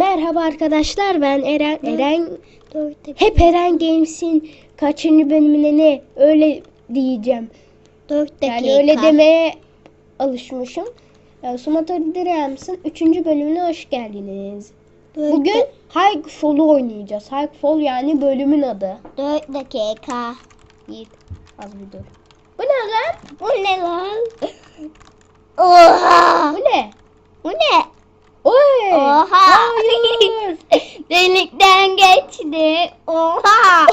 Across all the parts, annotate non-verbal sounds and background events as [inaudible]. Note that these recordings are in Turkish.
Merhaba arkadaşlar ben Eren. Eren hep Eren Games'in kaçıncı bölümüne ne öyle diyeceğim. Dört dakika. Yani öyle demeye alışmışım. Ee, Sumator Dreams'ın 3. bölümüne hoş geldiniz. Dört Bugün da- High oynayacağız. High yani bölümün adı. Dört dakika. Yiğit az bir dur. Bu ne lan? Bu ne lan? [laughs] Oha! Bu ne? Bu ne? Oy! Oha! Hayır! Delikten geçti. Oha!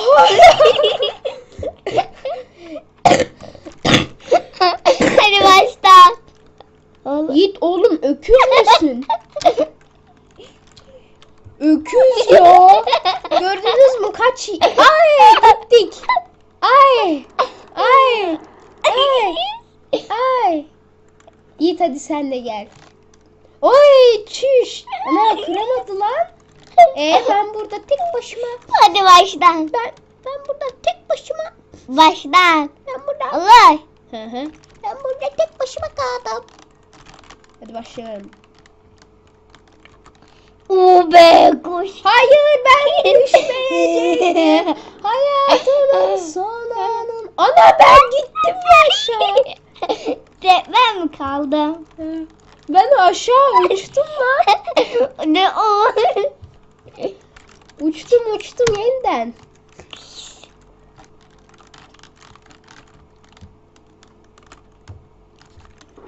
Hadi başla. Yiğit oğlum öküz müsün? öküz ya. Gördünüz mü kaç? Ay gittik. Ay. Ay. Ay. Ay. Yiğit hadi sen de gel. Oy çüş. Ana kıramadı lan. E ben burada tek başıma. Hadi başla. Ben ben burada tek başıma. Başla. Ben burada. Allah. Hı hı. Ben burada tek başıma kaldım. Hadi başlayalım. Oo be kuş. Hayır ben [laughs] düşmeyeceğim. Hayatımın [laughs] son anın. Ana ben gittim ya aşağı. [laughs] Tek ben mi kaldım? Ben aşağı uçtum lan. ne o? Uçtum uçtum yeniden.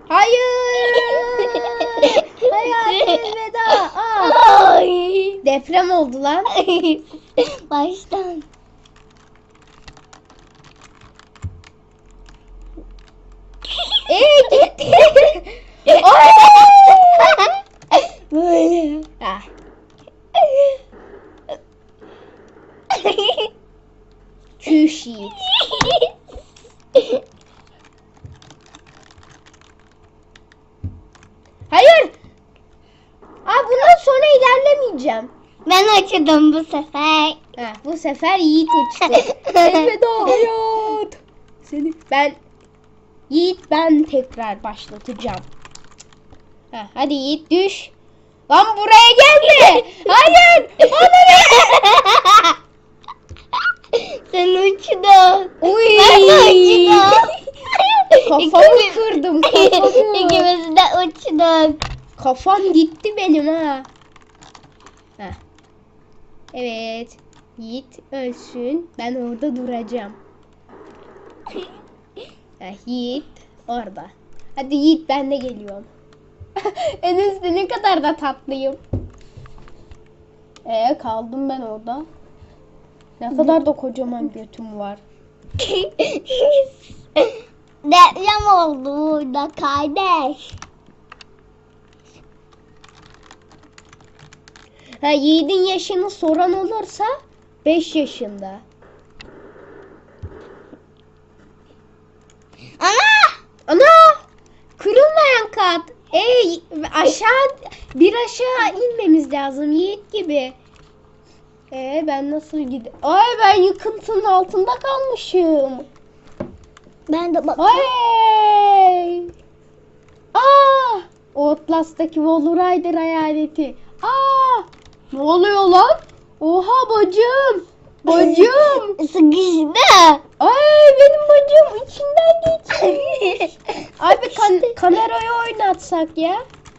Hayır. Hayatım veda. Aa, Ay. deprem oldu lan. Baştan. Ee gitti. Ay. Böyle. Ah, [laughs] Yiğit. Hayır. Aa bundan sonra ilerlemeyeceğim. ben açıldım bu sefer. Ha, bu sefer Yiğit uçtu. [laughs] Elveda hayat. Seni ben Yiğit ben tekrar başlatacağım. Ha, hadi Yiğit düş. Lan buraya gelme. Hayır. Bana Sen uçtun. Uy. Ben de uçtum. Kafamı İkimiz- kırdım [laughs] kafamı. İkimiz de uçtuk. Kafam gitti benim ha. Heh. Evet. Yiğit ölsün. Ben orada duracağım. Heh, Yiğit orada. Hadi Yiğit ben de geliyorum. [laughs] en üstte ne kadar da tatlıyım. Ee kaldım ben orada. Ne kadar da kocaman götüm var. [laughs] Deprem oldu burada kardeş. Ha Yiğit'in yaşını soran olursa 5 yaşında. Ana! Ana! Kırılmayan kat. Ey aşağı bir aşağı inmemiz lazım Yiğit gibi. Ee ben nasıl gideyim? Ay ben yıkıntının altında kalmışım. Ben de bak. Ay! Aa! Outlast'taki Wall Rider hayaleti. Aa! Ne oluyor lan? Oha bacım. Bacım. [laughs] Sıkıştı. Ay benim bacım içinden geçmiş. [laughs] Abi kan- kamerayı oynatsak ya.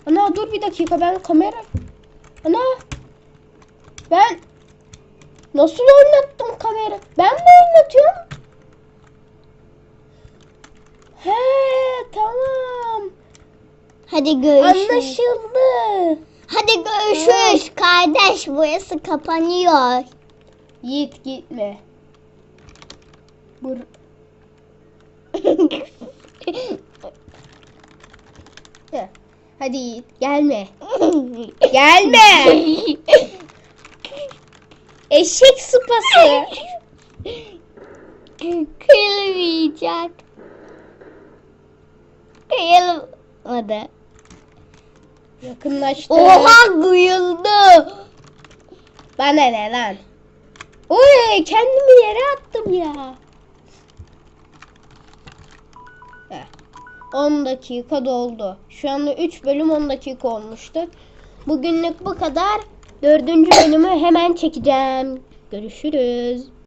Ana dur bir dakika ben kamera... Ana. Ben nasıl oynattım kamera? Ben mi oynatıyorum? Hadi görüşürüz. Anlaşıldı. Hadi görüşürüz kardeş. Burası kapanıyor. Yiğit gitme. Bur. [laughs] Hadi Yiğit gelme. [laughs] Gelme. Eşek sıpası. Kıyılmayacak. Kıyılmadı. Yakınlaştı. Oha kıyıldı. Bana ne lan? Oy kendimi yere attım ya. Heh. 10 dakika doldu. Şu anda 3 bölüm 10 dakika olmuştu. Bugünlük bu kadar. Dördüncü bölümü hemen çekeceğim. Görüşürüz.